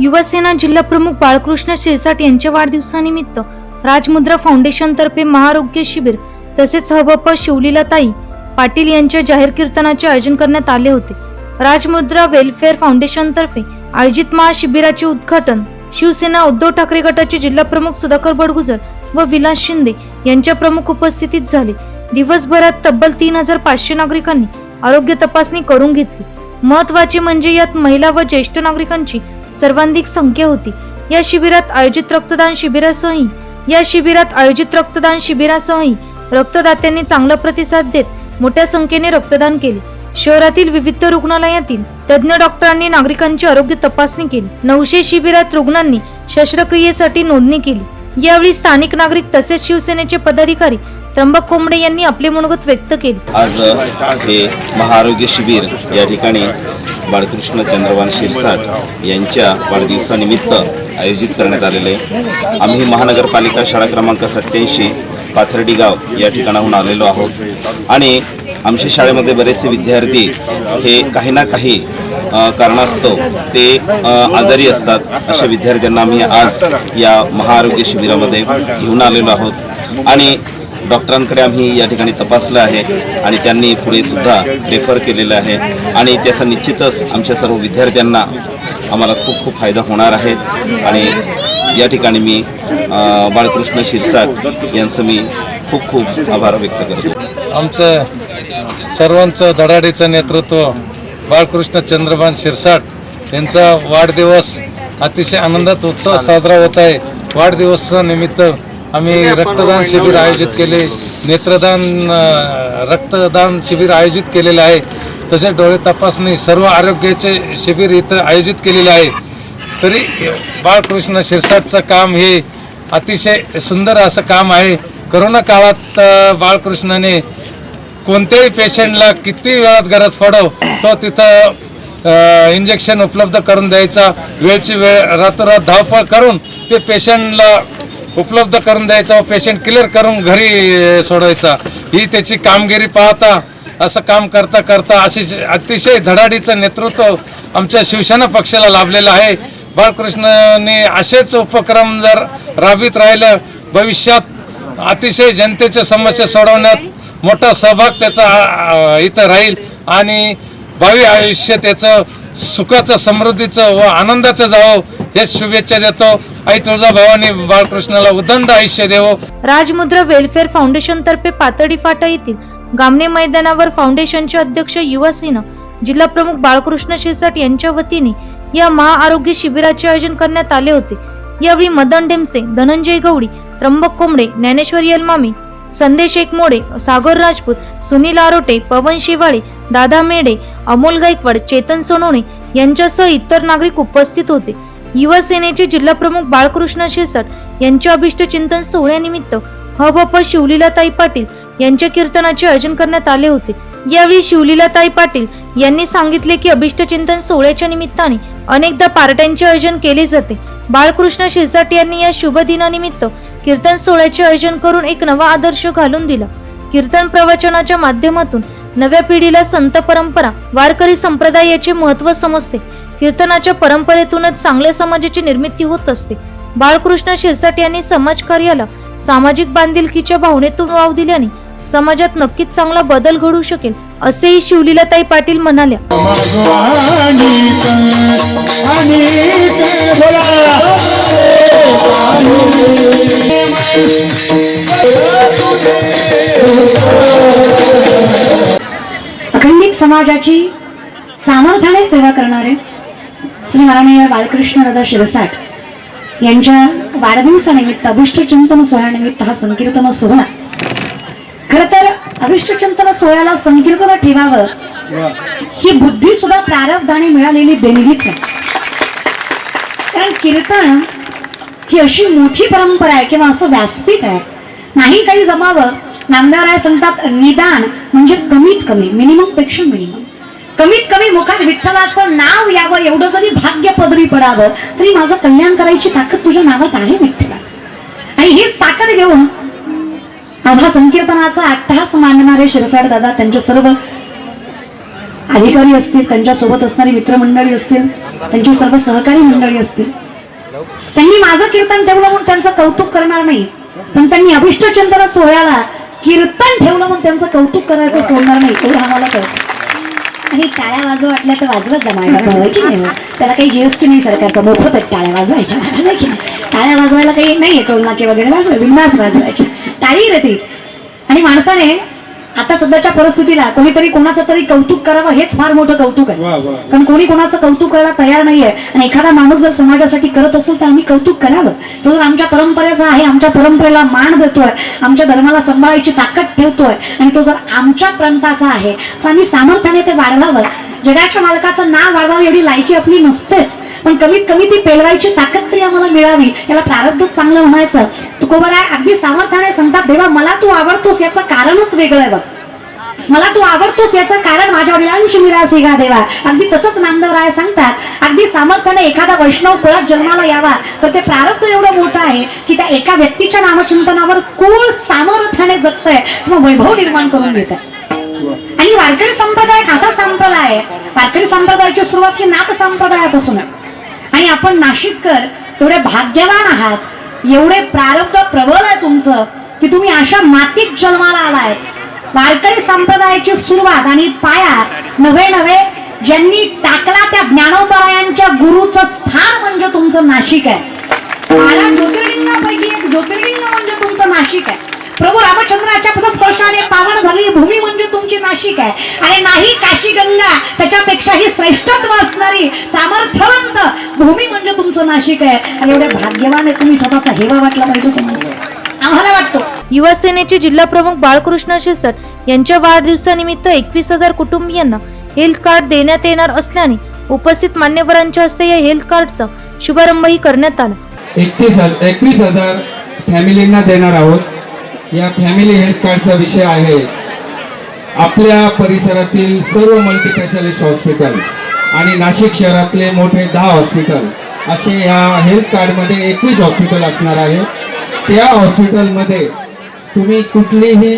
युवासेना जिल्हा प्रमुख बाळकृष्ण शिरसाट यांच्या वाढदिवसानिमित्त राजमुद्रा फाउंडेशनतर्फे महारोग्य महाआरोग्य शिबिर तसेच हबप शिवलीलाताई पाटील यांच्या जाहीर कीर्तनाचे आयोजन करण्यात आले होते. राजमुद्रा वेलफेअर फाउंडेशनतर्फे आयोजित महाशिबिराचे उद्घाटन शिवसेना उद्धव ठाकरे गटाचे जिल्हा प्रमुख सुधाकर बडगुजर व विलास शिंदे यांच्या प्रमुख उपस्थितीत झाले. दिवसभरात तब्बल तीन हजार पाचशे नागरिकांनी आरोग्य तपासणी करून घेतली. महत्त्वाचे म्हणजे यात महिला व ज्येष्ठ नागरिकांची सर्वाधिक संख्या होती. या शिबिरात आयोजित रक्तदान शिबिरासही या शिबिरात आयोजित रक्तदान शिबिरासही रक्तदात्यांनी चांगला प्रतिसाद देत मोठ्या संख्येने रक्तदान केले. शहरातील विविध रुग्णालयातील तज्ज्ञ डॉक्टरांनी नागरिकांची आरोग्य तपासणी केली. नऊशे शिबिरात रुग्णांनी शस्त्रक्रियेसाठी नोंदणी केली. यावेळी स्थानिक नागरिक तसेच शिवसेनेचे पदाधिकारी त्र्यंबक कोंबडे यांनी आपले मनोगत व्यक्त केले. आज हे महाआरोग्य शिबिर या ठिकाणी बाळकृष्ण चंद्रवान शिरसाट यांच्या वाढदिवसानिमित्त आयोजित करण्यात आलेले. आम्ही महानगरपालिका शाळा क्रमांक सत्याऐंशी पाथर्डी गाव या ठिकाणाहून आलेलो आहोत. आणि आमच्या शाळेमध्ये बरेचसे विद्यार्थी हे काही ना काही कारणास्तव ते आजारी असतात. अशा विद्यार्थ्यांना आम्ही आज या महाआरोग्य शिबिरामध्ये घेऊन आलेलो आहोत. आणि डॉक्टरांकडे आम्ही या ठिकाणी तपासलं आहे आणि त्यांनी पुढे सुद्धा रेफर केलेलं आहे. आणि त्याचा निश्चितच आमच्या सर्व विद्यार्थ्यांना आम्हाला खूप खूप फायदा होणार आहे. आणि या ठिकाणी मी बाळकृष्ण शिरसाट यांचं मी खूप खूप आभार व्यक्त करतो. आमचं सर्वांचं धडाडीचं नेतृत्व बाळकृष्ण चंद्रभान शिरसाट यांचा वाढदिवस अतिशय आनंदात उत्सव साजरा होत आहे. वाढदिवसा निमित्त आम्ही रक्तदान शिबिर आयोजित केले. नेत्रदान रक्तदान शिबिर आयोजित केलेलं आहे. तसेच डोळे तपासणी सर्व आरोग्याचे शिबिर इथं आयोजित केलेले आहे. तरी बाळकृष्ण शिरसाटचं काम हे अतिशय सुंदर असं काम आहे. करोना काळात बाळकृष्णाने कोणत्याही पेशंटला किती वेळात गरज पडो तो तिथं इंजेक्शन उपलब्ध करून द्यायचा. वेळची वेळ रातोरात धावपळ करून ते पेशंटला उपलब्ध करून द्यायचा पेशंट क्लिअर करून घरी सोडवायचा. ही त्याची कामगिरी पाहता असं काम करता करता अशी अतिशय धडाडीचं नेतृत्व आमच्या शिवसेना पक्षाला लाभलेलं आहे. बाळकृष्णने असेच उपक्रम जर राबवित राहिलं भविष्यात अतिशय जनतेच्या समस्या सोडवण्यात मोठा सहभाग त्याचा इथं राहील आणि भावी आयुष्य त्याचं सुखाचं समृद्धीचं व आनंदाचं जावं. हेच शुभेच्छा देतो. आई तुळजाभवानी बाळकृष्णाला उदंड आयुष्य देवो. राजमुद्रा वेलफेअर फाउंडेशन तर्फे पातळी फाटा येथील गामणे मैदानावर फाउंडेशनचे अध्यक्ष युवासेना जिल्हा प्रमुख बाळकृष्ण शिरसाट यांच्या वतीने या महाआरोग्य शिबिराचे आयोजन करण्यात आले होते. यावेळी मदन ढेमसे धनंजय गवडी त्र्यंबक कोंबडे ज्ञानेश्वर यलमामी संदेश एकमोडे सागर राजपूत सुनील आरोटे पवन शिवाळे दादा मेडे अमोल गायकवाड चेतन सोनोणे यांच्यासह इतर नागरिक उपस्थित होते. युवासेनेचे जिल्हाप्रमुख बाळकृष्ण शिरसाट यांच्या अभिष्ट चिंतन सोहळ्यानिमित्त हबप शिवलीलाताई पाटील यांच्या कीर्तनाचे आयोजन करण्यात आले होते. यावेळी शिवलीलाताई पाटील यांनी सांगितले की अभिष्ट चिंतन सोहळ्याच्या निमित्ताने अनेकदा पार्ट्यांचे आयोजन केले जाते. बाळकृष्ण शिरसाट यांनी या शुभ दिनानिमित्त कीर्तन सोहळ्याचे आयोजन करून एक नवा आदर्श घालून दिला. कीर्तन प्रवचनाच्या माध्यमातून नव्या पिढीला संत परंपरा वारकरी संप्रदायाचे महत्त्व महत्त्व समजते. कीर्तनाच्या परंपरेतूनच चांगल्या समाजाची निर्मिती होत असते. बाळकृष्ण शिरसाट यांनी समाजकार्याला सामाजिक बांधिलकीच्या भावनेतून वाव दिल्याने समाजात नक्कीच चांगला बदल घडू शकेल असेही शिवलीलाताई पाटील म्हणाल्या. अखंडित समाजाची सामर्थ्याने सेवा करणारे श्री माननीय बाळकृष्ण दादा शिरसाट यांच्या वाढदिवसानिमित्त अभिष्ट चिंतन सोहळ्यानिमित्त हा संकीर्तन सोहळा. खर तर अभिष्ट चिंतन सोहळ्याला संकीर्तन ठेवावं ही बुद्धी सुद्धा प्रारब्धाने मिळालेली देणगीच आहे. कारण कीर्तन ही अशी मोठी परंपरा आहे किंवा असं व्यासपीठ आहे. नाही काही जमावं. नामदाराय सांगतात निदान म्हणजे कमीत कमी मिनिममपेक्षा मिनिमम. कमीत कमी मुखात विठ्ठलाचं नाव यावं एवढं जरी भाग्य पदरी पडावं तरी माझं कल्याण करायची ताकद तुझ्या नावात आहे विठ्ठला. आणि हीच ताकद घेऊन आज संकीर्तनाचा अट्टहास मांडणारे शिरसाड दादा त्यांचे सर्व अधिकारी असतील त्यांच्यासोबत असणारी मित्रमंडळी असतील त्यांची सर्व सहकारी मंडळी असतील. त्यांनी माझं कीर्तन ठेवलं म्हणून त्यांचं कौतुक करणार नाही. पण त्यांनी अभिष्टचंद्र सोहळ्याला कीर्तन ठेवलं म्हणून त्यांचं कौतुक करायचं सोडणार नाही एवढं आम्हाला कळतं. आणि टाळ्या वाजव वाटल्या तर वाजवत जमायला हवं की नाही त्याला काही जीएसटी नाही सरकारचा मोफत टाळ्या वाजवायच्या. की टाळ्या वाजवायला काही नाही टोल वगैरे वाजवा बिंदास वाजवायच्या. टाळी रे ती. आणि माणसाने आता सध्याच्या परिस्थितीला कोणीतरी कोणाचं तरी कौतुक करावं हेच फार मोठं कौतुक आहे. कारण कोणी कोणाचं कौतुक करायला तयार नाहीये आणि एखादा माणूस जर समाजासाठी करत असेल तर आम्ही कौतुक करावं. तो जर आमच्या परंपरेचा आहे आमच्या परंपरेला मान देतोय आमच्या धर्माला सांभाळायची ताकद ठेवतोय आणि तो जर आमच्या प्रांताचा आहे तर आम्ही सामर्थ्याने ते वाढवावं. जगाच्या मालकाचं नाव वाढवावं एवढी लायकी आपली नसतेच. पण कमीत कमी ती पेलवायची ताकद तरी आम्हाला मिळावी. याला प्रारब्धच चांगलं म्हणायचं. तुकोबर आहे अगदी सामर्थ्याने सांगतात देवा मला तू आवडतोस याचं कारणच वेगळं आहे बघ. मला तू आवडतोस याचं कारण माझ्या वडिलांची मिरासी गा देवा. अगदी तसंच नामदेवराय सांगतात अगदी सामर्थ्याने एखादा वैष्णव कुळात जन्माला यावा तर ते प्रारब्ध एवढं मोठं आहे की त्या एका व्यक्तीच्या नामचिंतनावर कुळ सामर्थ्याने जगतंय किंवा वैभव निर्माण करून घेत आणि वारकरी संप्रदाय असा संप्रदाय? आहे वारकरी संप्रदायाची सुरुवात ही नाथ संप्रदायापासून आहे. आणि आपण नाशिककर एवढे भाग्यवान आहात एवढे प्रारब्ध प्रबल आहे तुमचं की तुम्ही अशा मातीत जन्माला आलाय. वारकरी संप्रदायाची सुरुवात आणि पाया नवे नवे ज्यांनी टाकला त्या ज्ञानोबरायांच्या गुरुचं स्थान म्हणजे तुमचं नाशिक आहे. बारा ज्योतिर्लिंगापैकी एक ज्योतिर्लिंग म्हणजे तुमचं नाशिक आहे. प्रभू रामचंद्राच्या पदस्पर्शाने पावन झालेली भूमी म्हणजे तुमची नाशिक आहे. आणि नाही काशी गंगा त्याच्यापेक्षाही श्रेष्ठत्व असणारी सामर्थ्यवंत भूमी म्हणजे तुमचं नाशिक आहे. आणि एवढ्या भाग्यवान आहे तुम्ही स्वतःचा हेवा वाटला पाहिजे तुम्हाला. आम्हाला वाटतो. युवा सेनेचे जिल्हा प्रमुख बाळकृष्ण शिरसट यांच्या वाढदिवसानिमित्त एकवीस हजार कुटुंबियांना हेल्थ कार्ड देण्यात येणार असल्याने उपस्थित मान्यवरांच्या हस्ते या हेल्थ कार्डचा शुभारंभही करण्यात आला. एकतीस एकवीस हजार फॅमिलींना देणार आहोत. या फॅमिली हेल्थ कार्डचा विषय आहे आपल्या परिसरातील सर्व मल्टीस्पेशालिस्ट हॉस्पिटल आणि नाशिक शहरातले मोठे दहा हॉस्पिटल असे या हेल्थ कार्डमध्ये एकवीस हॉस्पिटल असणार आहे त्या हॉस्पिटलमध्ये तुम्ही कुठलीही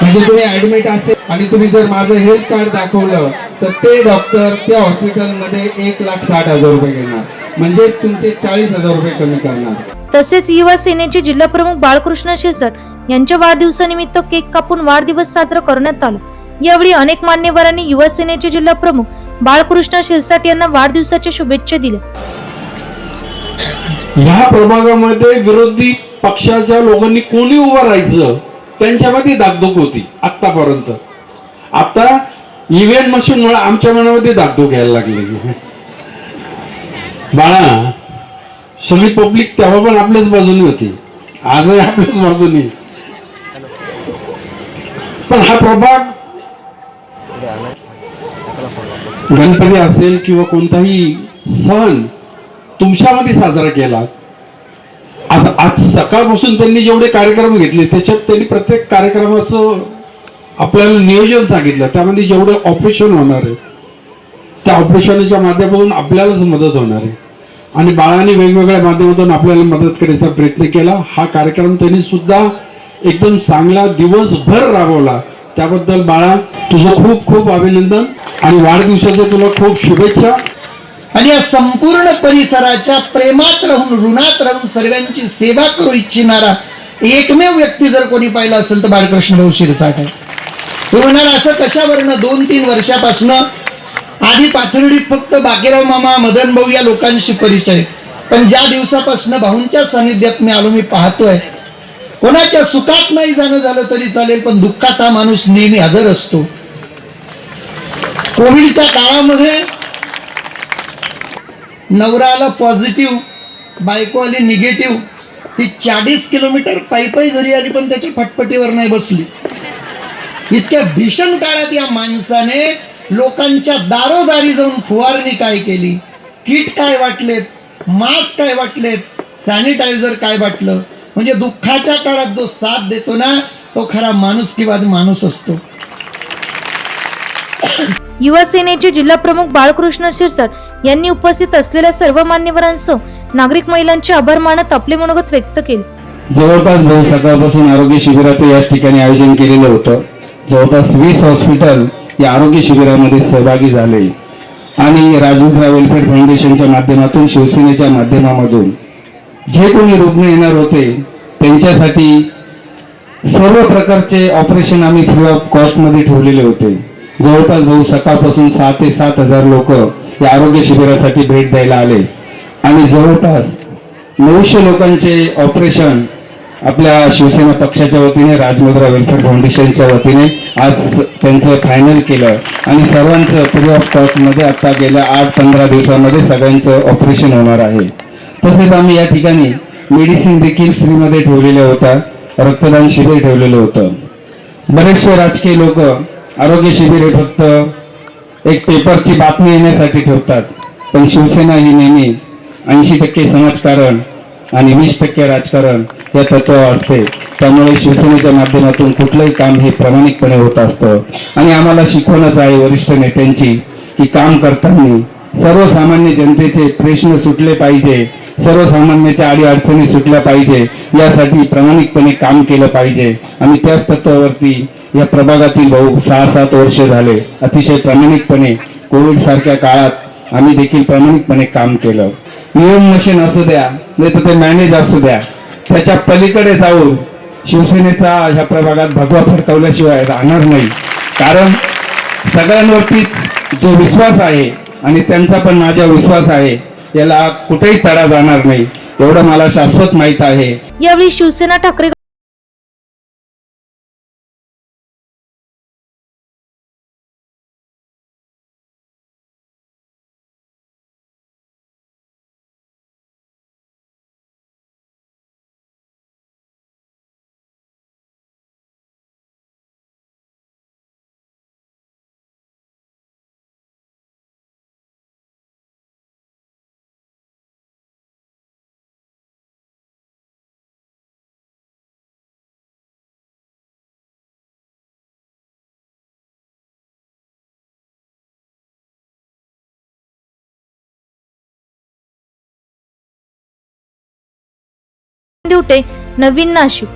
म्हणजे तुम्ही ऍडमिट असेल आणि तुम्ही जर माझं हेल्थ कार्ड दाखवलं तर ते डॉक्टर त्या हॉस्पिटलमध्ये एक लाख साठ हजार रुपये घेणार. म्हणजे तुमचे चाळीस हजार रुपये कमी करणार. तसेच युवा सेनेचे जिल्हा प्रमुख बाळकृष्ण शिरसट यांच्या वाढदिवसानिमित्त केक कापून वाढदिवस साजरा करण्यात आला. यावेळी अनेक मान्यवरांनी युवा सेनेचे जिल्हा प्रमुख बाळकृष्ण शिरसाट यांना वाढदिवसाच्या शुभेच्छा दिल्या. ह्या प्रभागामध्ये विरोधी पक्षाच्या लोकांनी कोणी उभं राहायचं? त्यांच्यामध्ये दागदुख होती आतापर्यंत आता इव्हीएम मशीन मुळे आमच्या मनामध्ये दागदुख घ्यायला लागली. बाळा सगळी पब्लिक तेव्हा पण आपल्याच बाजूने होती. आजही आपल्याच बाजूने. पण हा प्रभाग गणपती असेल किंवा कोणताही सण तुमच्यामध्ये साजरा केला. आता आज सकाळपासून त्यांनी जेवढे कार्यक्रम घेतले त्याच्यात त्यांनी प्रत्येक कार्यक्रमाचं आपल्याला नियोजन सांगितलं. त्यामध्ये जेवढे ऑपरेशन होणार आहे त्या ऑपरेशनच्या माध्यमातून आपल्यालाच मदत होणार आहे. आणि बाळाने वेगवेगळ्या माध्यमातून आपल्याला मदत करायचा प्रयत्न केला. हा कार्यक्रम त्यांनी सुद्धा एकदम चांगला दिवसभर राबवला. त्याबद्दल बाळा तुझं खूप खूप अभिनंदन. आणि वाढदिवसाच्या तुला खूप शुभेच्छा. आणि या संपूर्ण परिसराच्या प्रेमात राहून ऋणात राहून सर्वांची सेवा करू इच्छिणारा एकमेव व्यक्ती जर कोणी पाहिला असेल तर बाळकृष्ण भाऊ शिरसाट आहे. तो म्हणाल असं कशावरनं? दोन तीन वर्षापासनं आधी पाथर्डीत फक्त बाकीराव मामा मदन भाऊ या लोकांशी परिचय. पण ज्या दिवसापासनं भाऊंच्या सानिध्यात मी आलो मी पाहतोय. कोणाच्या सुखात नाही जाणं झालं तरी चालेल पण दुःखात हा माणूस नेहमी हजर असतो. कोविडच्या काळामध्ये नवरा आला पॉझिटिव्ह बायको आली निगेटिव्ह ती चाळीस किलोमीटर पायी पायी घरी आली पण त्याची फटफटीवर नाही बसली. इतक्या भीषण काळात या माणसाने लोकांच्या दारोदारी जाऊन फुवारणी काय केली? किट काय वाटलेत? मास्क काय वाटलेत? सॅनिटायझर काय वाटलं? म्हणजे दुःखाच्या काळात जो साथ देतो ना तो खरा माणूस किंवा माणूस असतो. युवा सेनेचे जिल्हा प्रमुख बाळकृष्ण शिरसाट यांनी उपस्थित असलेल्या सर्व मान्यवरांसह नागरिक महिलांचे आभार मानत आपले मनोगत व्यक्त केले. जवळपास भाऊ सकाळपासून आरोग्य शिबिराचं याच ठिकाणी आयोजन केलेलं होतं. जवळपास वीस हॉस्पिटल या आरोग्य शिबिरामध्ये सहभागी झाले. आणि राजूद्रा वेलफेअर फाउंडेशनच्या माध्यमातून शिवसेनेच्या माध्यमामधून जे कोणी रुग्ण येणार होते त्यांच्यासाठी सर्व प्रकारचे ऑपरेशन आम्ही फ्री ऑफ कॉस्टमध्ये ठेवलेले होते. जवळपास भाऊ सकाळपासून सहा ते सात हजार लोक या आरोग्य शिबिरासाठी भेट द्यायला आले. आणि जवळपास नऊशे लोकांचे ऑपरेशन आपल्या शिवसेना पक्षाच्या वतीने राजमुद्रा वेलफेअर फाउंडेशनच्या वतीने आज त्यांचं फायनल केलं. आणि सर्वांचं फ्री ऑफ कॉस्टमध्ये आता गेल्या आठ पंधरा दिवसामध्ये सगळ्यांचं ऑपरेशन होणार आहे. तसेच आम्ही या ठिकाणी मेडिसिन देखील फ्रीमध्ये ठेवलेल्या होत्या रक्तदान शिबिर ठेवलेलं होतं. बरेचसे राजकीय लोक आरोग्य शिबिर हे फक्त एक पेपरची बातमी येण्यासाठी ठेवतात. पण शिवसेना ही नेहमी ऐंशी टक्के समाजकारण आणि वीस टक्के राजकारण या तत्वावर असते. त्यामुळे शिवसेनेच्या माध्यमातून कुठलंही काम हे प्रामाणिकपणे होत असतं. आणि आम्हाला शिकवणच आहे वरिष्ठ नेत्यांची की काम करताना सर्वसामान्य जनतेचे प्रश्न सुटले पाहिजे सर्वसामान्याच्या आडी अडचणी सुटल्या पाहिजे यासाठी प्रामाणिकपणे काम केलं पाहिजे. आणि त्याच तत्वावरती या प्रभागातील भाऊ सहा सात वर्ष झाले. अतिशय प्रामाणिकपणे कोविड सारख्या काळात आम्ही देखील प्रामाणिकपणे काम केलं. ईएम मशीन असू द्या नाही तर ते मॅनेज असू द्या. त्याच्या पलीकडे जाऊन शिवसेनेचा ह्या प्रभागात भगवा फडकवल्याशिवाय राहणार नाही. कारण सगळ्यांवरती जो विश्वास आहे आणि त्यांचा पण माझ्या विश्वास आहे याला कुठेही तडा जाणार नाही. एवढं मला शाश्वत माहीत आहे. यावेळी शिवसेना ठाकरे दिवटे नवीन नाशिक.